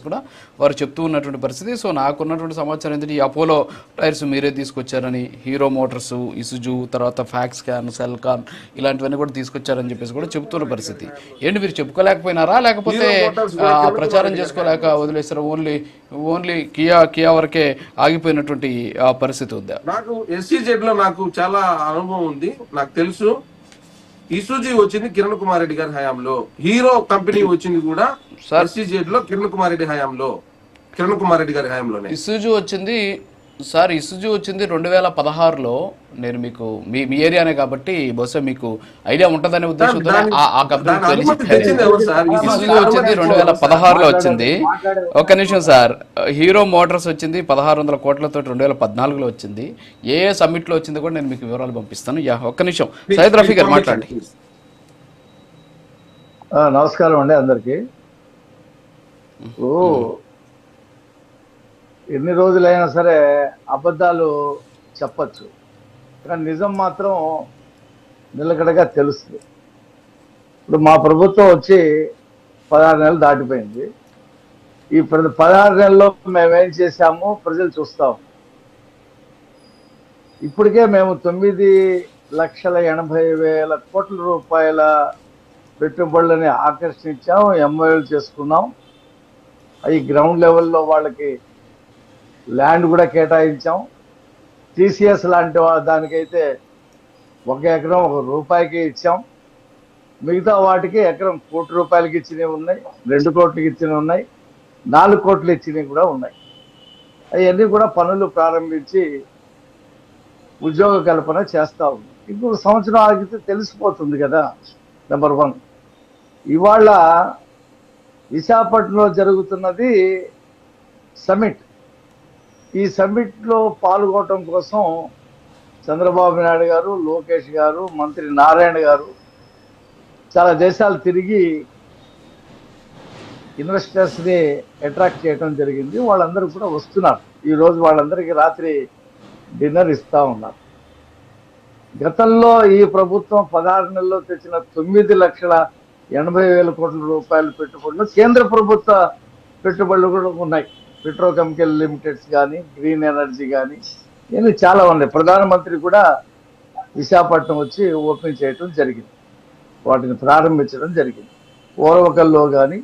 కూడా వారు చెప్తూ ఉన్నటువంటి పరిస్థితి. సో నాకున్నటువంటి సమాచారం ఏంటంటే ఈ అపోలో టైర్స్ మీరే తీసుకొచ్చారని హీరో మోటార్స్ ఇసుజు తర్వాత ఫ్యాక్స్ క్యాన్ సెల్ కాన్ ఇలాంటివన్నీ కూడా తీసుకొచ్చారని చెప్పేసి కూడా చెప్తున్న పరిస్థితి. ఏంటి మీరు చెప్పుకోలేకపోయినారా? లేకపోతే ఆ, ప్రచారం చేసుకోలేక వదిలేస్తారా ఓన్లీ ఓన్లీ కియా కియా వరకే ఆగిపోయినటువంటి ఆ పరిస్థితి ఉందా? నాకు ఎస్సీజెడ్లో నాకు చాలా అనుభవం ఉంది. నాకు తెలుసు. ఇసూజీ వచ్చింది కిరణ్ కుమార్ రెడ్డి గారి హయాంలో. హీరో కంపెనీ వచ్చింది కూడా సార్. ఎస్సీజెడ్లో కిరణ్ కుమార్ రెడ్డి హయాంలో. కిరణ్ కుమార్ రెడ్డి గారి హయాంలోనే. ఇసుజు వచ్చింది సార్ ఇసుజు వచ్చింది రెండు వేల పదహారులో. నేను మీకు మీ మీ ఏరియానే కాబట్టి బహుశా మీకు ఐడియా ఉంటుందనే ఉద్దేశంతో ఆ- ఆ కంపెనీ ఇసుజు వచ్చింది రెండు వేల పదహారులో వచ్చింది. ఒక్క నిమిషం సార్ హీరో మోటార్స్ వచ్చింది పదహారు వందల కోట్లతో రెండు వేల పద్నాలుగులో వచ్చింది. ఏ ఏ సమ్మిట్లో వచ్చింది కూడా నేను మీకు వివరాలు పంపిస్తాను. యా ఒక్క నిమిషం. సైద్ రఫీ గారు మాట్లాడండి. ఆ, నమస్కారం అండి అందరికి. ఓ ఎన్ని రోజులైనా సరే అబద్ధాలు చెప్పచ్చు. కానీ నిజం మాత్రం నిలకడగా తెలుస్తుంది. ఇప్పుడు మా ప్రభుత్వం వచ్చి పదహారు నెలలు దాటిపోయింది. ఈ ప్ర- పదహారు నెలల్లో మేమేం చేశామో? ప్రజలు చూస్తాం ఇప్పటికే మేము తొమ్మిది లక్షల ఎనభై వేల కోట్ల రూపాయల పెట్టుబడులని ఆకర్షించాం ఎంఓఎల్ చేసుకున్నాం. అవి గ్రౌండ్ లెవెల్లో వాళ్ళకి ల్యాండ్ కూడా కేటాయించాం. టీసీఎస్ లాంటి దానికైతే ఒక ఎకరం ఒక రూపాయికి ఇచ్చాం. మిగతా వాటికి ఎకరం కోటి రూపాయలకి ఇచ్చినవి ఉన్నాయి రెండు కోట్లకి ఇచ్చినవి ఉన్నాయి నాలుగు కోట్లు ఇచ్చినవి కూడా ఉన్నాయి. అవన్నీ కూడా పనులు ప్రారంభించి ఉద్యోగ కల్పన చేస్తూ ఉంది ఇంకొక సంవత్సరం ఆగితే తెలిసిపోతుంది కదా నెంబర్ వన్. ఇవాళ విశాఖపట్నంలో జరుగుతున్నది సమిట్ ఈ సమిట్లో పాల్గొనడం కోసం చంద్రబాబు నాయుడు గారు లోకేష్ గారు మంత్రి నారాయణ గారు చాలా దేశాలు తిరిగి ఇన్వెస్టర్స్ని అట్రాక్ట్ చేయడం జరిగింది. వాళ్ళందరూ కూడా వస్తున్నారు. ఈరోజు వాళ్ళందరికీ రాత్రి డిన్నర్ ఇస్తూ ఉన్నారు. గతంలో ఈ ప్రభుత్వం పదహారు నెలల్లో తెచ్చిన తొమ్మిది లక్షల ఎనభై వేల కోట్ల రూపాయల పెట్టుబడులు కేంద్ర ప్రభుత్వ పెట్టుబడులు కూడా ఉన్నాయి. పెట్రోకెమికల్ లిమిటెడ్స్ కానీ గ్రీన్ ఎనర్జీ కానీ ఇవన్నీ చాలా ఉన్నాయి. ప్రధానమంత్రి కూడా విశాఖపట్నం వచ్చి ఓపెన్ చేయటం జరిగింది. వాటిని ప్రారంభించడం జరిగింది. ఓరవకల్లో కానీ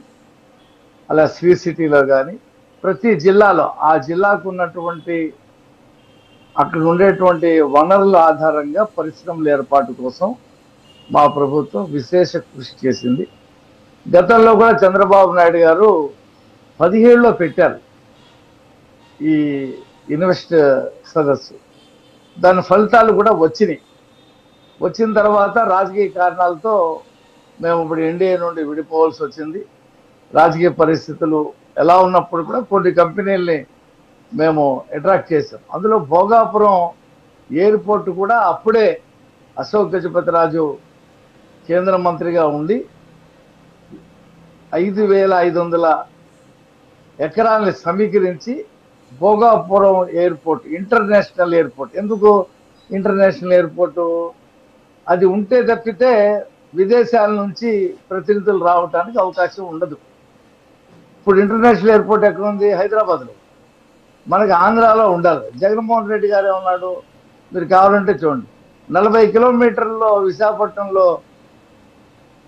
అలా శ్రీ సిటీలో కానీ ప్రతి జిల్లాలో ఆ జిల్లాకు ఉన్నటువంటి అక్కడ ఉండేటువంటి వనరుల ఆధారంగా పరిశ్రమల ఏర్పాటు కోసం మా ప్రభుత్వం విశేష కృషి చేసింది. గతంలో కూడా చంద్రబాబు నాయుడు గారు పదిహేడులో పెట్టారు. ఈ ఇన్వెస్ట్ సదస్సు. దాని ఫలితాలు కూడా వచ్చినాయి. వచ్చిన తర్వాత రాజకీయ కారణాలతో మేము ఇప్పుడు ఎన్డీఏ నుండి విడిపోవాల్సి వచ్చింది. రాజకీయ పరిస్థితులు ఎలా ఉన్నప్పుడు కూడా కొన్ని కంపెనీల్ని మేము అట్రాక్ట్ చేసాం అందులో భోగాపురం ఎయిర్పోర్ట్ కూడా అప్పుడే అశోక్ గజపతిరాజు కేంద్ర మంత్రిగా ఉండి ఐదు వేల ఐదు వందల ఎకరాలని సమీకరించి భోగాపురం ఎయిర్పోర్ట్ ఇంటర్నేషనల్ ఎయిర్పోర్ట్. ఎందుకు ఇంటర్నేషనల్ ఎయిర్పోర్టు? అది ఉంటే తప్పితే విదేశాల నుంచి ప్రతినిధులు రావడానికి అవకాశం ఉండదు. ఇప్పుడు ఇంటర్నేషనల్ ఎయిర్పోర్ట్ ఎక్కడ ఉంది హైదరాబాద్లో. మనకి ఆంధ్రాలో ఉండాలి. జగన్మోహన్ రెడ్డి గారు ఏమన్నాడు? మీరు కావాలంటే చూడండి. నలభై కిలోమీటర్లో విశాఖపట్నంలో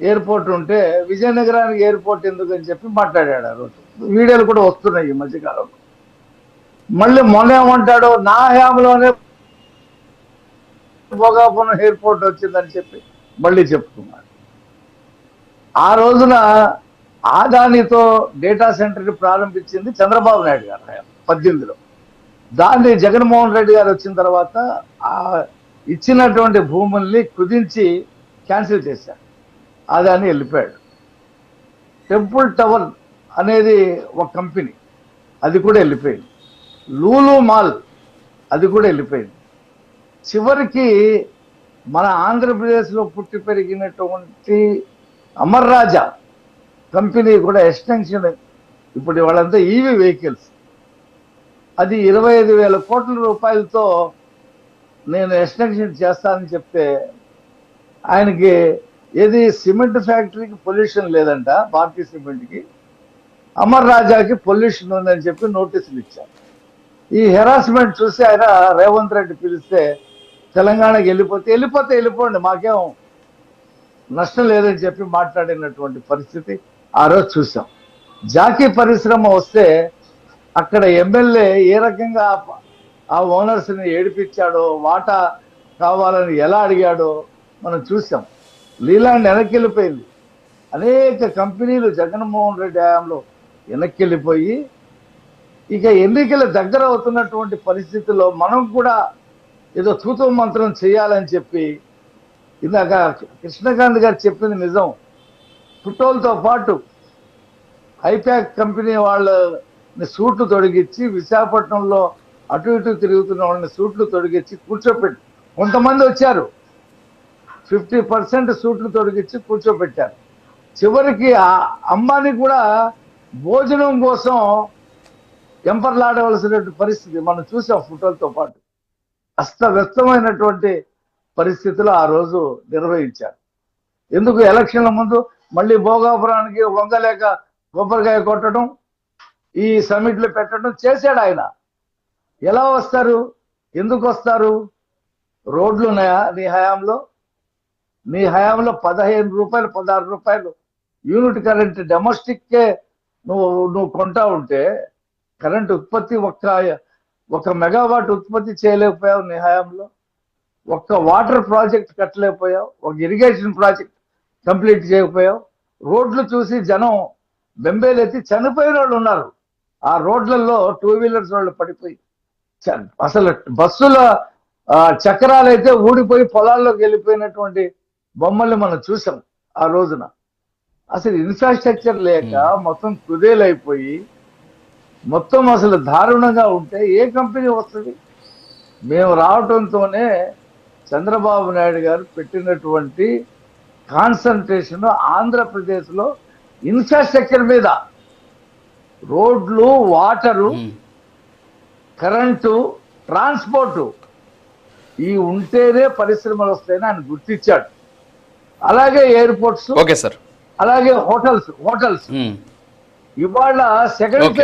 ఎయిర్పోర్ట్ ఉంటే విజయనగరానికి ఎయిర్పోర్ట్ ఎందుకు అని చెప్పి మాట్లాడాడు ఆ రోజు. వీడియోలు కూడా వస్తున్నాయి ఈ మధ్యకాలంలో. మళ్ళీ మొన్న ఏమంటాడు నా హయాంలోనే భోగాపురం ఎయిర్పోర్ట్ వచ్చిందని చెప్పి మళ్ళీ చెప్పుకున్నాడు ఆ రోజున ఆదానితో డేటా సెంటర్ని ప్రారంభించింది చంద్రబాబు నాయుడు గారు హయాం పద్దెనిమిదిలో. దాన్ని జగన్మోహన్ రెడ్డి గారు వచ్చిన తర్వాత ఆ ఇచ్చినటువంటి భూముల్ని కుదించి క్యాన్సిల్ చేశారు. అదాన్ని వెళ్ళిపోయాడు. టెంపుల్ టవర్ అనేది ఒక కంపెనీ అది కూడా వెళ్ళిపోయింది. లూలు మాల్ అది కూడా వెళ్ళిపోయింది. చివరికి మన ఆంధ్రప్రదేశ్లో పుట్టి పెరిగినటువంటి అమర్ రాజా కంపెనీ కూడా ఎక్స్టెన్షన్ ఇప్పుడు వాళ్ళంతా ఈవీ వెహికల్స్. అది ఇరవై ఐదు వేల కోట్ల రూపాయలతో నేను ఎక్స్టెన్షన్ చేస్తానని చెప్తే ఆయనకి ఏది సిమెంట్ ఫ్యాక్టరీకి పొల్యూషన్ లేదంట భారతీయ సిమెంట్కి. అమర్ రాజాకి పొల్యూషన్ ఉందని చెప్పి నోటీసులు ఇచ్చారు. ఈ హెరాస్మెంట్ చూసి ఆయన రేవంత్ రెడ్డి పిలిస్తే తెలంగాణకి వెళ్ళిపోతే వెళ్ళిపోతే వెళ్ళిపోండి మాకేం నష్టం లేదని చెప్పి మాట్లాడినటువంటి పరిస్థితి ఆ రోజు చూసాం. జాకీ పరిశ్రమ వస్తే అక్కడ ఎమ్మెల్యే ఏ రకంగా ఆ- ఓనర్స్ని ఏడిపించాడో వాటా కావాలని ఎలా అడిగాడో మనం చూసాం. లీలాండ్ వెనక్కి వెళ్ళిపోయింది అనేక కంపెనీలు జగన్మోహన్ రెడ్డి హయాంలో వెనక్కి వెళ్ళిపోయి ఇక ఎన్నికల దగ్గర అవుతున్నటువంటి పరిస్థితుల్లో మనం కూడా ఏదో తూతు మంత్రం చేయాలని చెప్పి ఇందాక కృష్ణకాంత్ గారు చెప్పింది నిజం. పుట్టోలతో పాటు ఐపాక్ కంపెనీ వాళ్ళని సూట్లు తొడిగించి విశాఖపట్నంలో అటు ఇటు తిరుగుతున్న వాళ్ళని సూట్లు తొడిగించి కూర్చోపెట్టి కొంతమంది వచ్చారు. ఫిఫ్టీ పర్సెంట్ సూట్లు తొడిగించి కూర్చోపెట్టారు. చివరికి ఆ కూడా భోజనం కోసం ఎంపర్లాడవలసినటువంటి పరిస్థితి మనం చూసాం ఫోటోలతో పాటు. అస్తవ్యస్తమైనటువంటి పరిస్థితులు ఆ రోజు నిర్వహించారు. ఎందుకు ఎలక్షన్ల ముందు మళ్ళీ భోగాపురానికి వంగలేక కొబ్బరికాయ కొట్టడం ఈ సమిట్లు పెట్టడం చేశాడు ఆయన. ఎలా వస్తారు? ఎందుకు వస్తారు? రోడ్లు ఉన్నాయా నీ హయాంలో? నీ హయాంలో పదహైదు రూపాయలు పదహారు రూపాయలు. యూనిట్ కరెంట్ డొమెస్టిక్కే నువ్వు నువ్వు కొంటా ఉంటే కరెంట్ ఉత్పత్తి ఒక్క ఒక మెగావాట్ ఉత్పత్తి చేయలేకపోయావు నీ హయాంలో ఒక్క వాటర్ ప్రాజెక్ట్ కట్టలేకపోయావు. ఒక ఇరిగేషన్ ప్రాజెక్ట్ కంప్లీట్ చేయకపోయావు. రోడ్లు చూసి జనం బెంబేలెత్తి చనిపోయిన వాళ్ళు ఉన్నారు. ఆ రోడ్లలో టూ వీలర్స్ వాళ్ళు పడిపోయి చ- అసలు బస్సుల చక్రాలు అయితే ఊడిపోయి పొలాల్లోకి వెళ్ళిపోయినటువంటి బొమ్మల్ని మనం చూసాం ఆ రోజున. అసలు ఇన్ఫ్రాస్ట్రక్చర్ లేక మొత్తం కుదేలైపోయి మొత్తం అసలు దారుణంగా ఉంటే ఏ కంపెనీ వస్తుంది? మేము రావటంతోనే చంద్రబాబు నాయుడు గారు పెట్టినటువంటి కాన్సన్ట్రేషన్ ఆంధ్రప్రదేశ్లో ఇన్ఫ్రాస్ట్రక్చర్ మీద. రోడ్లు వాటరు. Current transport. ఈ ఉంటేనే పరిశ్రమలు వస్తాయని ఆయన గుర్తించాడు. అలాగే ఎయిర్పోర్ట్స్. Okay sir. అలాగే హోటల్స్ హోటల్స్. ఇవాళ సెకండ్ Okay.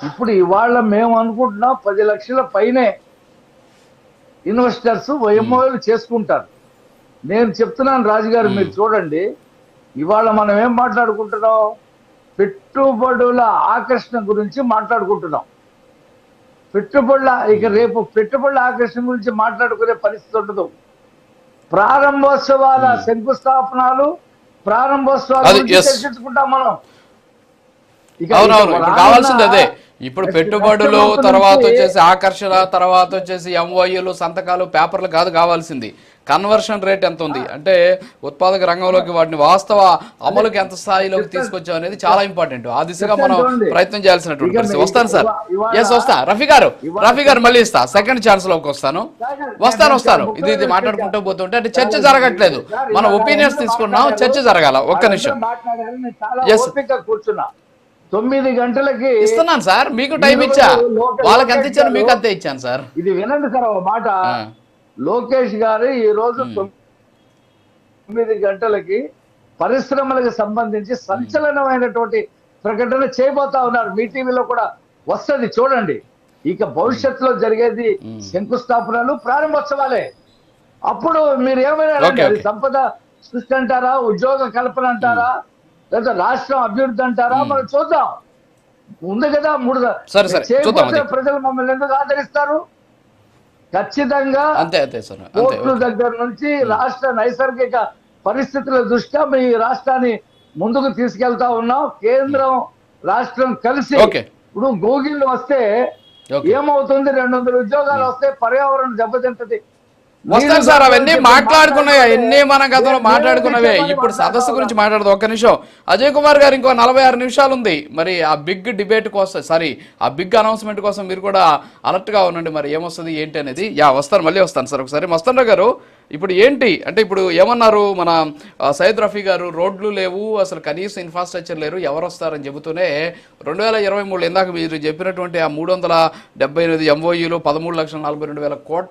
ఇప్పుడు ఇవాళ మేము అనుకుంటున్నాం పది లక్షల పైనే ఇన్వెస్టర్స్ ఎంఓఎలు చేసుకుంటారు. నేను చెప్తున్నాను రాజుగారు మీరు చూడండి. ఇవాళ మనం ఏం మాట్లాడుకుంటున్నాం? పెట్టుబడుల ఆకర్షణ గురించి మాట్లాడుకుంటున్నాం. పెట్టుబడుల ఇక రేపు పెట్టుబడుల ఆకర్షణ గురించి మాట్లాడుకునే పరిస్థితి ఉండదు. ప్రారంభోత్సవాల శంకుస్థాపనాలు ప్రారంభోత్సవాల. చర్చించుకుంటాం మనం. ఇక కావాల్సింది అదే. ఇప్పుడు పెట్టుబడులు తర్వాత వచ్చేసి ఆకర్షణ తర్వాత వచ్చేసి ఎంఓయూలు సంతకాలు పేపర్లు కాదు కావాల్సింది. కన్వర్షన్ రేట్ ఎంత ఉంది? అంటే ఉత్పాదక రంగంలోకి వాటిని వాస్తవ అమలుకి ఎంత స్థాయిలోకి తీసుకొచ్చాం అనేది చాలా ఇంపార్టెంట్ ఆ దిశగా మనం. ప్రయత్నం చేయాల్సినటువంటి పరిస్థితి. వస్తాను సార్. ఎస్ వస్తా. రఫీ గారు రఫీ గారు మళ్ళీ ఇస్తా. సెకండ్ ఛాన్స్లోకి వస్తాను. వస్తాను వస్తాను. ఇది ఇది మాట్లాడుకుంటూ పోతుంటే అంటే చర్చ జరగట్లేదు. మన ఒపీనియన్స్ తీసుకున్నాం. చర్చ జరగాల. ఒక్క నిమిషం. ఓపిక కూర్చున్నా. తొమ్మిది గంటలకి ఇస్తున్నాను సార్ మీకు టైం ఇచ్చా. వాళ్ళకి ఎంత ఇచ్చాను మీకు అంతే ఇచ్చాను సార్. ఇది వినండి సార్ ఒక మాట. లోకేష్ గారు ఈ రోజు తొమ్మిది గంటలకి పరిశ్రమలకు సంబంధించి సంచలనమైనటువంటి ప్రకటన చేయబోతా ఉన్నారు. మీ టీవీలో కూడా వస్తది చూడండి. ఇక భవిష్యత్తులో జరిగేది శంకుస్థాపనలు ప్రారంభోత్సవాలే. అప్పుడు మీరు ఏమైనా. సంపద సృష్టి అంటారా ఉద్యోగ కల్పన అంటారా? లేదా రాష్ట్రం అభివృద్ధి అంటారా? మనం చూద్దాం. ఉంది కదా మూడు చేయకపోతే. ప్రజలు మమ్మల్ని ఎందుకు ఆదరిస్తారు? ఖచ్చితంగా కోర్టుల దగ్గర నుంచి రాష్ట్ర నైసర్గిక పరిస్థితుల దృష్ట్యా మీ రాష్ట్రాన్ని ముందుకు తీసుకెళ్తా ఉన్నాం. కేంద్రం రాష్ట్రం కలిసి ఓకే. ఇప్పుడు గూగిల్ వస్తే. ఏమవుతుంది? రెండు వందల ఉద్యోగాలు వస్తే పర్యావరణం దెబ్బతింటది. వస్తాను సార్ అవన్నీ మాట్లాడుకున్నాయి. అన్ని మన గతంలో నేను మాట్లాడుకున్నవే? ఇప్పుడు సదస్సు గురించి మాట్లాడదు ఒక్క నిమిషం. అజయ్ కుమార్ గారు ఇంకో నలభై ఆరు నిమిషాలు ఉంది మరి ఆ బిగ్ డిబేట్ కోసం సారీ ఆ బిగ్ అనౌన్స్మెంట్ కోసం మీరు కూడా అలర్ట్గా ఉండండి. మరి ఏమొస్తుంది ఏంటి అనేది? యా వస్తాను మళ్ళీ వస్తాను సార్ ఒకసారి. మస్తాన్ గారు ఇప్పుడు ఏంటి? అంటే ఇప్పుడు ఏమన్నారు మన సయ్యద్ రఫీ గారు రోడ్లు లేవు అసలు కనీసం ఇన్ఫ్రాస్ట్రక్చర్ లేరు ఎవరు వస్తారని చెబుతూనే రెండు వేల ఇరవై మూడు ఇందాక మీరు చెప్పినటువంటి ఆ మూడు వందల డెబ్బై ఎనిమిది ఎంఓయూలు పదమూడు లక్షల నలభై రెండు వేల కోట్ల